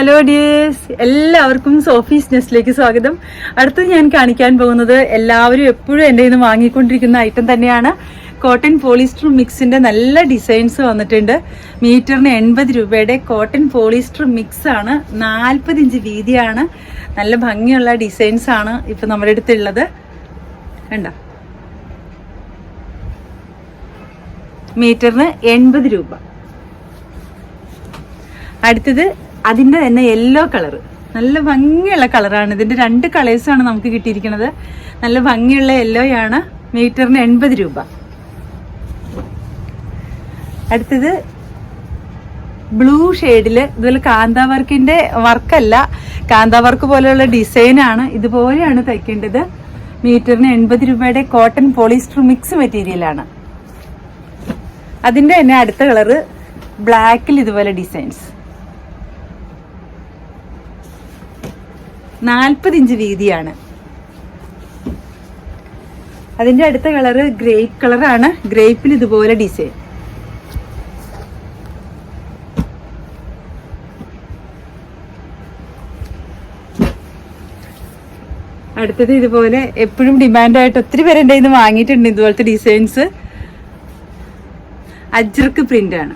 Hello dears എല്ലാവർക്കും Sophie's നെസ്റ്റിലേക്ക് സ്വാഗതം. അടുത്ത് ഞാൻ കാണിക്കാൻ പോകുന്നത് എല്ലാവരും എപ്പോഴും എന്റെ നിന്ന് വാങ്ങിക്കൊണ്ടിരിക്കുന്ന ഐറ്റം തന്നെയാണ്. കോട്ടൺ പോളിസ്റ്റർ മിക്സിന്റെ നല്ല ഡിസൈൻസ് വന്നിട്ടുണ്ട്. മീറ്ററിന് എൺപത് രൂപയുടെ കോട്ടൺ പോളിസ്റ്റർ മിക്സ് ആണ്. നാൽപ്പത് ഇഞ്ച് വീതിയാണ്. നല്ല ഭംഗിയുള്ള ഡിസൈൻസ് ആണ് ഇപ്പൊ നമ്മുടെ അടുത്തുള്ളത്. കണ്ടോ? മീറ്ററിന് എൺപത് രൂപ. അടുത്തത് അതിന്റെ തന്നെ യെല്ലോ കളർ നല്ല ഭംഗിയുള്ള കളറാണ് ഇതിന്റെ രണ്ട് കളേഴ്സാണ് നമുക്ക് കിട്ടിയിരിക്കുന്നത്. നല്ല ഭംഗിയുള്ള യെല്ലോ ആണ്. മീറ്ററിന് എൺപത് രൂപ. അടുത്തത് ബ്ലൂ ഷെയ്ഡിൽ ഇതുപോലെ കാന്ത വർക്കിന്റെ വർക്കല്ല കാന്ത വർക്ക് പോലെയുള്ള ഡിസൈനാണ് ഇതുപോലെയാണ് തയ്ക്കേണ്ടത്. മീറ്ററിന് എൺപത് രൂപയുടെ കോട്ടൺ പോളിസ്റ്റർ മിക്സ് മെറ്റീരിയലാണ് അതിന്റെ തന്നെ അടുത്ത കളറ് ബ്ലാക്കിൽ ഇതുപോലെ ഡിസൈൻസ് നാൽപ്പത് ഇഞ്ച് വീതിയാണ്. അതിന്റെ അടുത്ത കളറ് ഗ്രേപ്പ് കളറാണ്. ഗ്രേപ്പിൽ ഇതുപോലെ ഡിസൈൻ. അടുത്തത് ഇതുപോലെ എപ്പോഴും ഡിമാൻഡായിട്ട് ഒത്തിരി പേര് നിന്ന് വാങ്ങിയിട്ടുണ്ട് ഇതുപോലത്തെ ഡിസൈൻസ് അജ്രക്ക് ആണ്.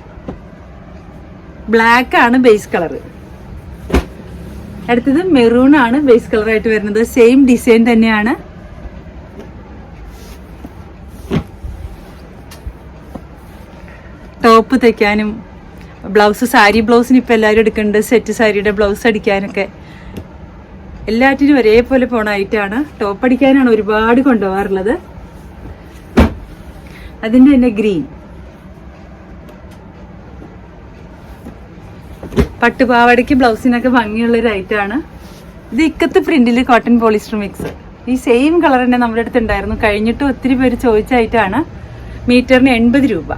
ബ്ലാക്ക് ആണ് ബേസ് കളർ അടുത്തത് മെറൂൺ ആണ് ബേസ് കളർ ആയിട്ട് വരുന്നത്. സെയിം ഡിസൈൻ തന്നെയാണ്. ടോപ്പ് തയ്ക്കാനും ബ്ലൗസ് സാരി ബ്ലൗസിന് ഇപ്പം എല്ലാവരും എടുക്കുന്നുണ്ട്. സെറ്റ് സാരിയുടെ ബ്ലൗസ് അടിക്കാനൊക്കെ. എല്ലാറ്റിനും ഒരേപോലെ പോണ ഐറ്റാണ് ടോപ്പ് അടിക്കാനാണ് ഒരുപാട് കൊണ്ടുപോകാറുള്ളത്. അതിന്റെ തന്നെ ഗ്രീൻ പട്ടുപാവാടയ്ക്ക് ബ്ലൗസിനൊക്കെ ഭംഗിയുള്ള ഒരു ഐറ്റമാണ് ഇത് ഇക്കത്ത് പ്രിന്റിൽ കോട്ടൺ പോളിസ്റ്റർ മിക്സ് ഈ സെയിം കളർ തന്നെ നമ്മുടെ അടുത്ത് ഉണ്ടായിരുന്നു കഴിഞ്ഞിട്ട് ഒത്തിരി പേര് ചോദിച്ച ഐറ്റമാണ് മീറ്ററിന് എൺപത് രൂപ.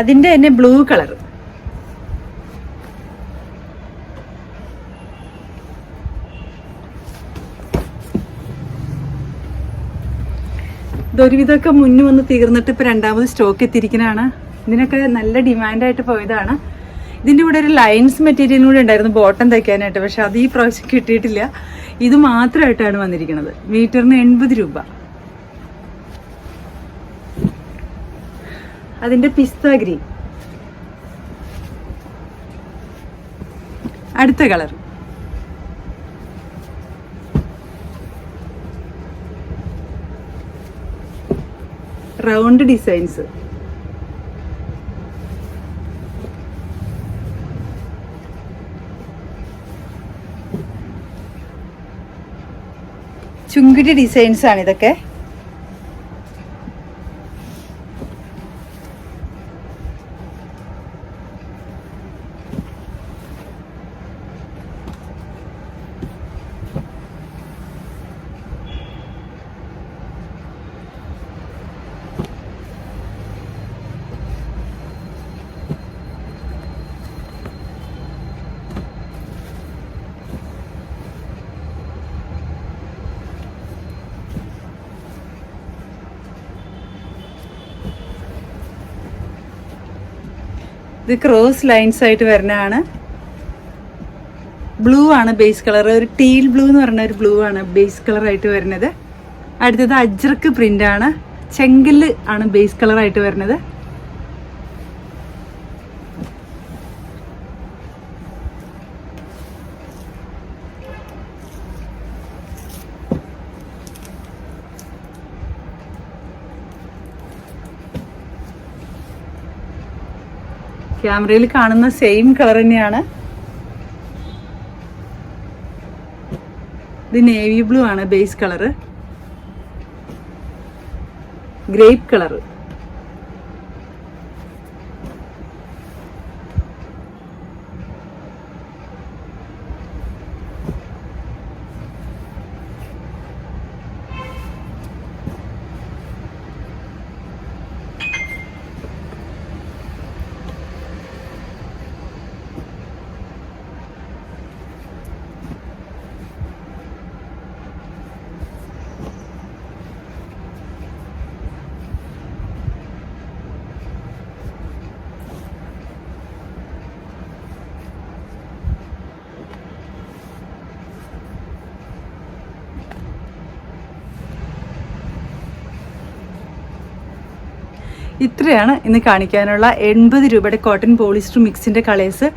അതിന്റെ തന്നെ ബ്ലൂ കളർ ഇതൊരുവിധമൊക്കെ മുന്നു വന്ന് തീർന്നിട്ട് ഇപ്പൊ രണ്ടാമത് സ്റ്റോക്ക് എത്തിയിരിക്കുന്നതാണ് ഇതിനൊക്കെ നല്ല ഡിമാൻഡായിട്ട് പോയതാണ്. ഇതിന്റെ കൂടെ ഒരു ലൈൻസ് മെറ്റീരിയലും കൂടെ ഉണ്ടായിരുന്നു ബോട്ടം തയ്ക്കാനായിട്ട്. പക്ഷെ അത് ഈ പ്രാവശ്യം കിട്ടിയിട്ടില്ല. ഇത് മാത്രമായിട്ടാണ് വന്നിരിക്കുന്നത്. മീറ്ററിന് എൺപത് രൂപ. അതിന്റെ പിസ്ത ഗ്രീൻ. അടുത്ത കളർ. Round designs. ചുങ്കിടി ആണ് ഇതൊക്കെ. ഇത് ക്രോസ് ലൈൻസ് ആയിട്ട് വരുന്നതാണ്. ബ്ലൂ ആണ് ബേസ് കളർ ഒരു ടീൽ ബ്ലൂ എന്ന് പറഞ്ഞ ഒരു ബ്ലൂ ആണ് ബേസ് കളർ ആയിട്ട് വരുന്നത്. അടുത്തത് അജ്രക്ക് പ്രിന്റ് ആണ്. ചെങ്കൽ ആണ് ബേസ് കളർ ആയിട്ട് വരുന്നത്. ക്യാമറയിൽ കാണുന്ന സെയിം കളർ തന്നെയാണ്. ഇത് നേവി ബ്ലൂ ആണ് ബേസ് കളറ് ഗ്രേപ്പ് കളർ ഇത്രയാണ് ഇന്ന് കാണിക്കാനുള്ള എൺപത് രൂപയുടെ കോട്ടൺ പോളിസ്റ്റർ മിക്സിന്റെ കളേഴ്സ്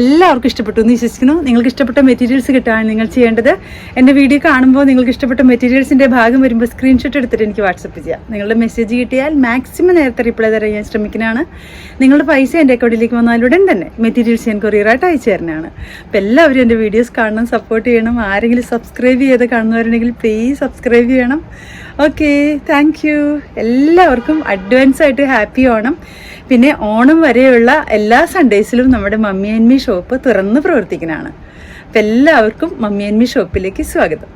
എല്ലാവർക്കും ഇഷ്ടപ്പെട്ടു എന്ന് വിശ്വസിക്കുന്നു. നിങ്ങൾക്ക് ഇഷ്ടപ്പെട്ട മെറ്റീരിയൽസ് കിട്ടാൻ നിങ്ങൾ ചെയ്യേണ്ടത് എന്റെ വീഡിയോ കാണുമ്പോൾ നിങ്ങൾക്ക് ഇഷ്ടപ്പെട്ട മെറ്റീരിയൽസിന്റെ ഭാഗം വരുമ്പോൾ സ്ക്രീൻഷോട്ട് എടുത്തിട്ട് എനിക്ക് വാട്സപ്പ് ചെയ്യാം. നിങ്ങളുടെ മെസ്സേജ് കിട്ടിയാൽ മാക്സിമം നേരത്തെ റിപ്ലൈ തരാൻ ഞാൻ ശ്രമിക്കുന്നതാണ്. നിങ്ങളുടെ പൈസ എന്റെ അക്കൗണ്ടിലേക്ക് വന്നാലുടൻ തന്നെ മെറ്റീരിയൽസ് ഞാൻ കൊറിയറായിട്ട് അയച്ചു തരുന്നതാണ്. അപ്പോൾ എല്ലാവരും എന്റെ വീഡിയോസ് കാണണം സപ്പോർട്ട് ചെയ്യണം. ആരെങ്കിലും സബ്സ്ക്രൈബ് ചെയ്ത് കാണുന്നവരുണ്ടെങ്കിൽ പ്ലീസ് സബ്സ്ക്രൈബ് ചെയ്യണം. ഓക്കെ താങ്ക് യു എല്ലാവർക്കും അഡ്വാൻസ് ആയിട്ട് ഹാപ്പി ഓണം. പിന്നെ ഓണം വരെയുള്ള എല്ലാ സൺഡേസിലും നമ്മുടെ മമ്മി ആൻഡ് മീ ഷോപ്പ് തുറന്ന് പ്രവർത്തിക്കുന്നതാണ്. അപ്പം എല്ലാവർക്കും മമ്മി ആൻഡ് മീ ഷോപ്പിലേക്ക് സ്വാഗതം.